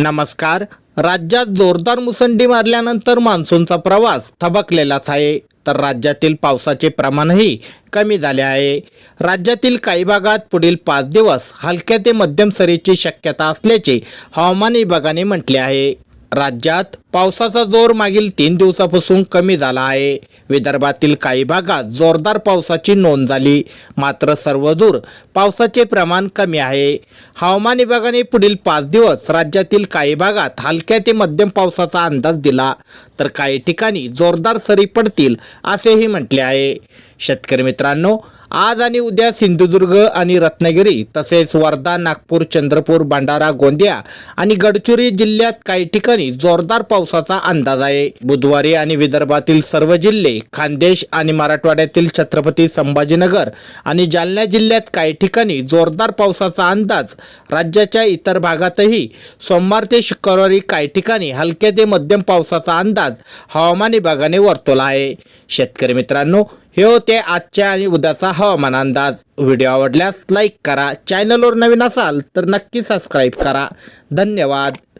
नमस्कार. राज्यात जोरदार मुसंडी मारल्यानंतर मान्सूनचा प्रवास थबकलेलाच आहे. तर राज्यातील पावसाचे प्रमाणही कमी झाले आहे. राज्यातील काही भागात पुढील पाच दिवस हलक्या ते मध्यम सरीची शक्यता असल्याचे हवामान विभागाने म्हटले आहे. राज्यात पावसाचा जोर मागील तीन दिवसापासून कमी झाला आहे. विदर्भातील काही भागात जोरदार पावसाची नोंद झाली. मात्र सर्वदूर पावसाचे प्रमाण कमी आहे. हवामान विभागाने पुढील पाच दिवस राज्यातील काही भागात हलक्या ते मध्यम पावसाचा अंदाज दिला. तर काही ठिकाणी जोरदार सरी पडतील असेही म्हटले आहे. शेतकरी मित्रांनो आज आणि उद्या सिंधुदुर्ग आणि रत्नागिरी तसेच वर्धा नागपूर चंद्रपूर भंडारा गोंदिया आणि गडचिरोली जिल्ह्यात काही ठिकाणी जोरदार पावसाचा अंदाज आहे. बुधवारी आणि विदर्भातील सर्व जिल्हे खानदेश आणि मराठवाड्यातील छत्रपती संभाजीनगर आणि जालना जिल्ह्यात काही ठिकाणी जोरदार पावसाचा अंदाज. राज्याच्या इतर भागातही सोमवार ते शुक्रवारी काही ठिकाणी हलक्या ते मध्यम पावसाचा अंदाज हवामान विभागाने वर्तवला आहे. शेतकरी मित्रांनो हे होते आजच्या आणि उद्याचा हवामान अंदाज व्हिडिओ आवडल्यास लाईक करा. चॅनलवर नवीन असाल तर नक्की सबस्क्राईब करा. धन्यवाद.